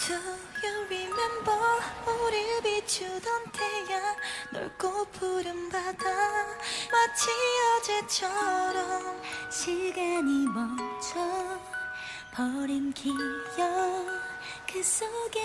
Do you remember 우리 비추던 태양. 넓고 푸른 바다 마치 어제처럼 시간이 멈춰 버린 기억 그 속에.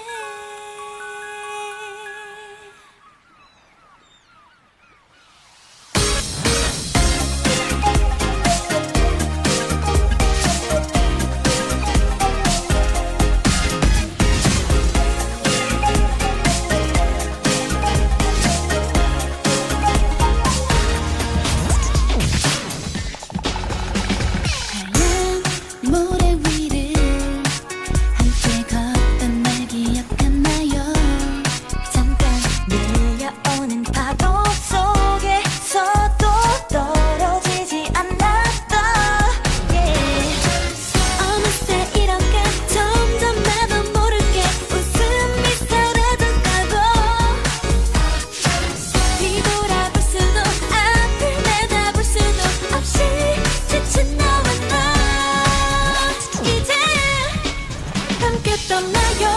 떠나요.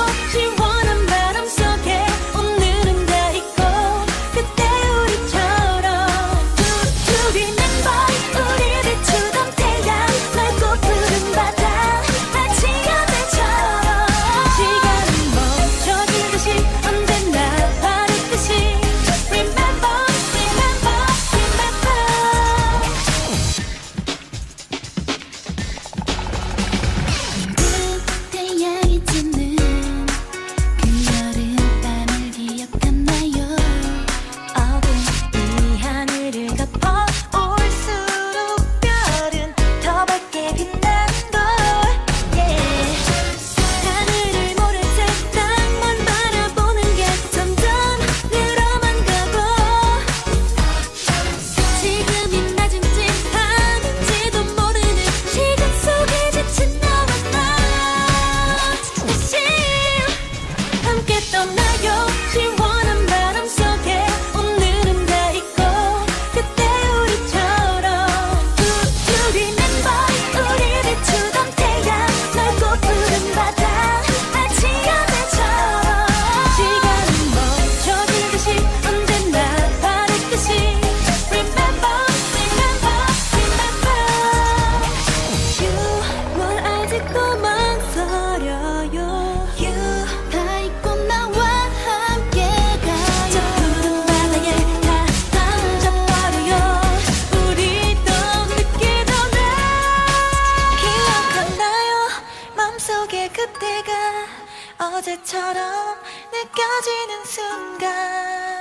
함께 떠나요. 속에 그때가 어제처럼 느껴지는 순간.